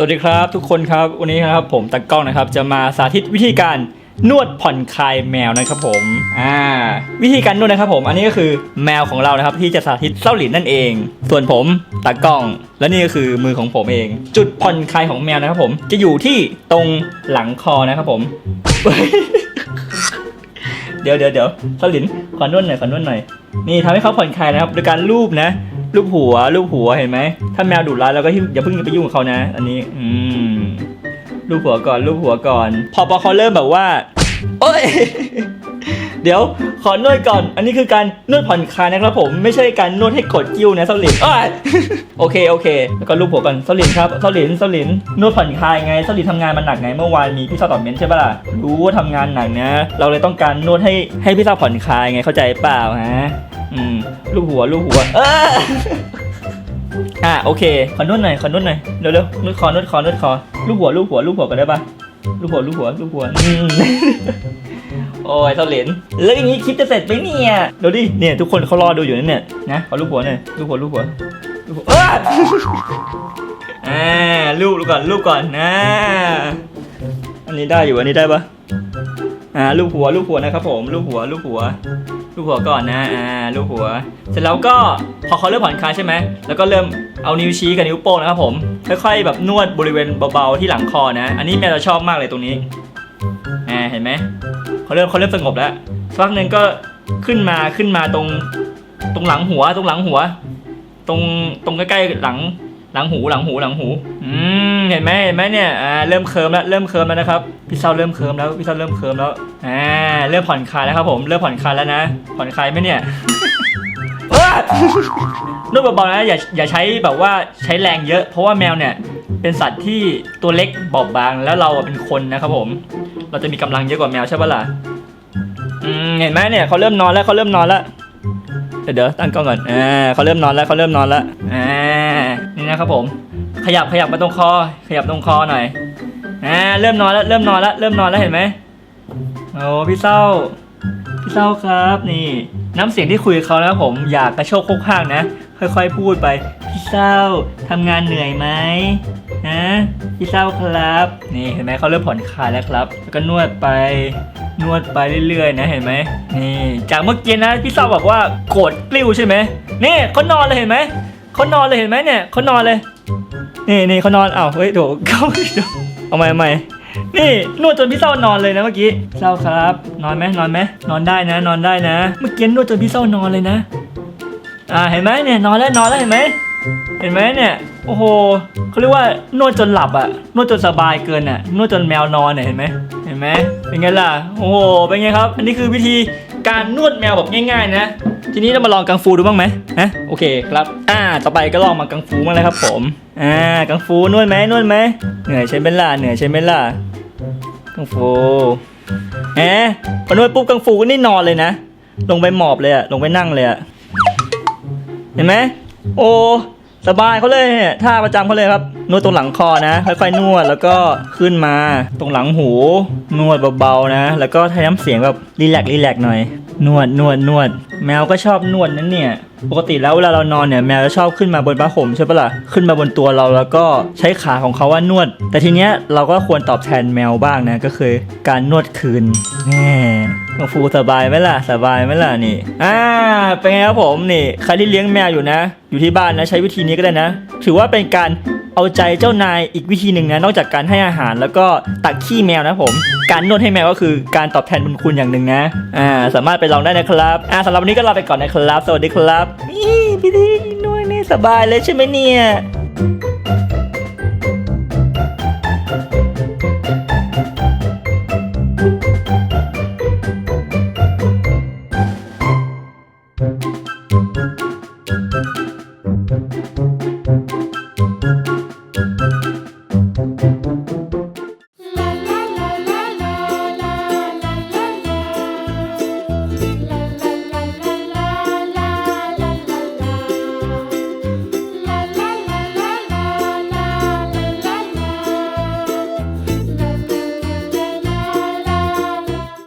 สวัสดีครับทุกคนครับวันนี้ครับผมตากล้องนะครับ จะมาสาธิตวิธีการนวดผ่อนคลายแมวนะครับผมอ่าวิธีการนวดนะครับผมอันนี้ก็คือแมวของเรานะครับที่จะสาธิตเส้าหลินนั่นเอง ส่วนผมตากล้อง และนี่ก็คือมือของผมเอง จุดผ่อนคลายของแมวนะครับผมจะอยู่ที่ตรงหลังคอนะครับผม เดี๋ยวเดี๋ยวเดี๋ยวเส้าหลินขอนวดหน่อยขอนวดหน่อยนี่ทำให้เขาผ่อนคลายนะครับโดยการลูบนะ ลูบหัวลูบหัวเห็นไหม ถ้าแมวดุร้ายเราก็อย่าเพิ่งไปยุ่งกับเขานะ อันนี้ อืมลูบหัวก่อนลูบหัวก่อน พอพอเขาเริ่มแบบว่า โอ้ยเดี๋ยวขอนวดก่อน อันนี้คือการนวดผ่อนคลายนะครับผม ไม่ใช่การนวดให้กดกิ้วนะเซลินอ้ยโอเคโอเค แล้วก็ลูบหัวก่อนเซลินครับเซลินเซลินนวดผ่อนคลายไงเซลินทำงานมาหนักไง เมื่อวานมีพี่ซาตอบเมนใช่ปะล่ะ รู้ว่าทำงานหนักนะ เราเลยต้องการนวดให้ให้พี่ซาผ่อนคลายไงเข้าใจเปล่าฮะ อืมลูบหัวลูบหัว เอออะโอเค ขอนวดหน่อยขอนวดหน่อยเร็วเร็วนวดคอนวดคอนวดคอลูบหัวลูบหัวลูบหัวกันได้ปะลูบหัวลูบหัวลูบหัวอืมโอ้ยเท่าเหรียญแล้วอย่างนี้คลิปจะเสร็จไหมเนี่ยเดี๋ยวดิเนี่ยทุกคนเขารอดูอยู่นั่นเนี่ยนะขอลูบหัวหน่อยลูบหัวลูบหัวลูบหัวอ่าลูบลูกก่อนลูบก่อนนะอันนี้ได้อยู่อันนี้ได้ปะอ่าลูบหัวลูบหัวนะครับผม ลูบหัวลูบหัว ลูบหัวก่อนนะ อ่าลูบหัว เสร็จแล้วก็พอเขาเริ่มผ่อนคลายใช่ไหม แล้วก็เริ่มเอานิ้วชี้กับนิ้วโป้งนะครับผม ค่อยๆแบบนวดบริเวณเบาๆที่หลังคอนะ อันนี้แม่เราชอบมากเลยตรงนี้ อ่า เห็นไหมเขาเริ่มเขาเริ่มสงบแล้วสักพักหนึ่งก็ขึ้นมาขึ้นมาตรง ตรงหลังหัว ตรงหลังหัว ตรงตรงใกล้ๆหลัง หลังหูหลังหูหลังหู อืมเห็นไหมเห็นไหมเนี่ยอ่าเริ่มเคิร์มแล้วเริ่มเคิร์มแล้วนะครับพี่เซาเริ่มเคิร์มแล้วพี่เซาเริ่มเคิร์มแล้วอ่าเริ่มผ่อนคลายแล้วครับผมเริ่มผ่อนคลายแล้วนะผ่อนคลายไหมเนี่ยว้านวดเบาๆนะอย่าอย่าใช้แบบว่าใช้แรงเยอะ เพราะว่าแมวเนี่ยเป็นสัตว์ที่ตัวเล็กบอบบางแล้วเราเป็นคนนะครับผม เราจะมีกำลังเยอะกว่าแมวใช่ปะล่ะเห็นไหมเนี่ยเขาเริ่มนอนแล้วเขาเริ่มนอนแล้วเดี๋ยวเดี๋ยวตั้งกล้องก่อนอ่าเขาเริ่มนอนแล้วเขาเริ่มนอนแล้วอ่า นะครับผม ขยับขยับมาตรงคอ ขยับตรงคอหน่อยอ่าเริ่มนอนแล้วเริ่มนอนแล้วเริ่มนอนแล้วเห็นไหมโอ้พี่เศร้าพี่เศร้าครับนี่ น้ำเสียงที่คุยกับเขานะผมอยากกระโชกโคกข้างนะ ค่อยๆพูดไป พี่เศร้าทำงานเหนื่อยไหมฮะพี่เศร้าครับนี่เห็นไหมเขาเริ่มผ่อนคลายแล้วครับ แล้วก็นวดไปนวดไปเรื่อยๆ นะเห็นไหมนี่ จากเมื่อกี้นะพี่เศร้าบอกว่าโกรธกลิ้วใช่ไหมนี่เขานอนเลยเห็นไหม เขานอนเลยเห็นไหมเนี่ยเขานอนเลย นี่นี่เขานอนอ้าวเฮ้ยโถเขาเอาใหม่เอาใหม่นี่นวดจนพี่เศร้านอนเลยนะเมื่อกี้เศร้าครับ นอนไหมนอนไหมนอนได้นะ นอนได้นะ เมื่อกี้นวดจนพี่เศร้านอนเลยนะ อ่าเห็นไหมเนี่ยนอนแล้วนอนแล้วเห็นไหมเห็นไหมเนี่ยโอ้โหเขาเรียกว่านวดจนหลับอะนวดจนสบายเกินอะนวดจนแมวนอนเนี่ยเห็นไหมเห็นไหมเป็นไงล่ะโอ้โหเป็นไงครับ อันนี้คือวิธี การนวดแมวแบบง่ายๆนะ ทีนี้เรามาลองกังฟูดูบ้างไหมฮะโอเคครับ อ่า ต่อไปก็ลองมากังฟูบ้างเลยครับ ผม อ่า กังฟูนวดไหมนวดไหมเหนื่อยใช่ไหมล่ะเหนื่อยใช่ไหมล่ะ กังฟูแหมพอนวดปุ๊บกังฟูก็นี่นอนเลยนะ ลงไปหมอบเลยอะลงไปนั่งเลยอะเห็นไหมโอ้ สบายเขาเลยเนี่ยท่าประจำเขาเลยครับ นวดตรงหลังคอนะ ค่อยๆนวดแล้วก็ขึ้นมา ตรงหลังหู นวดเบาๆนะ แล้วก็ใช้น้ำเสียงแบบรีแลกซ์รีแลกซ์หน่อย นวดนวดนวด แมวก็ชอบนวดนั่นเนี่ย ปกติแล้วเวลาเรานอนเนี่ยแมวจะชอบขึ้นมาบนผ้าห่มใช่ปะล่ะ ขึ้นมาบนตัวเราแล้วก็ใช้ขาของเขาว่านวด แต่ทีเนี้ยเราก็ควรตอบแทนแมวบ้างนะ ก็คือการนวดคืนแน่ กังฟูสบายไหมล่ะ สบายไหมล่ะนี่ อ่า เป็นไงครับผมนี่ ใครที่เลี้ยงแมวอยู่นะ อยู่ที่บ้านนะใช้วิธีนี้ก็ได้นะ ถือว่าเป็นการเอาใจเจ้านายอีกวิธีหนึ่งนะ นอกจากการให้อาหารแล้วก็ตักขี้แมวนะผม การนวดให้แมวก็คือการตอบแทนบุญคุณอย่างหนึ่งนะ อ่า สามารถไปลองได้นะครับ อ่าสำหรับวันนี้ก็ลาไปก่อนนะครับ สวัสดีครับนี่พี่ดีนวดนี่สบายเลยใช่ไหมเนี่ย